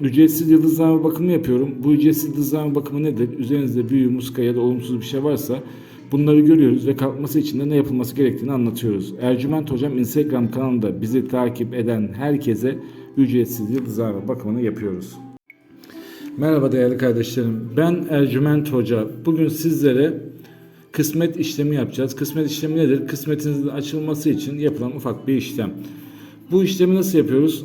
ücretsiz yıldızlama bakımı yapıyorum. Bu ücretsiz yıldızlama bakımı nedir? Üzerinizde büyü, muska ya da olumsuz bir şey varsa bunları görüyoruz ve kalkması için de ne yapılması gerektiğini anlatıyoruz. Ercüment Hocam Instagram kanalında bizi takip eden herkese ücretsiz yıldızlama bakımını yapıyoruz. Merhaba değerli kardeşlerim. Ben Ercüment Hoca. Bugün sizlere kısmet işlemi yapacağız. Kısmet işlemi nedir? Kısmetinizin açılması için yapılan ufak bir işlem. Bu işlemi nasıl yapıyoruz?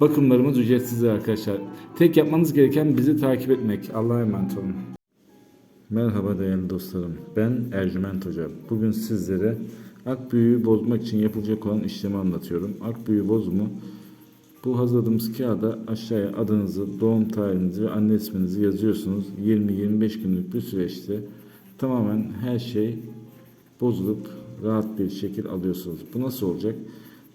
Bakımlarımız ücretsizdir arkadaşlar. Tek yapmanız gereken bizi takip etmek. Allah'a emanet olun. Merhaba değerli dostlarım. Ben Ercüment Hoca. Bugün sizlere ak büyüğü bozmak için yapılacak olan işlemi anlatıyorum. Ak büyüğü bozumu bu hazırladığımız kağıda aşağıya adınızı, doğum tarihinizi ve anne isminizi yazıyorsunuz. 20-25 günlük bir süreçte tamamen her şey bozulup rahat bir şekil alıyorsunuz. Bu nasıl olacak?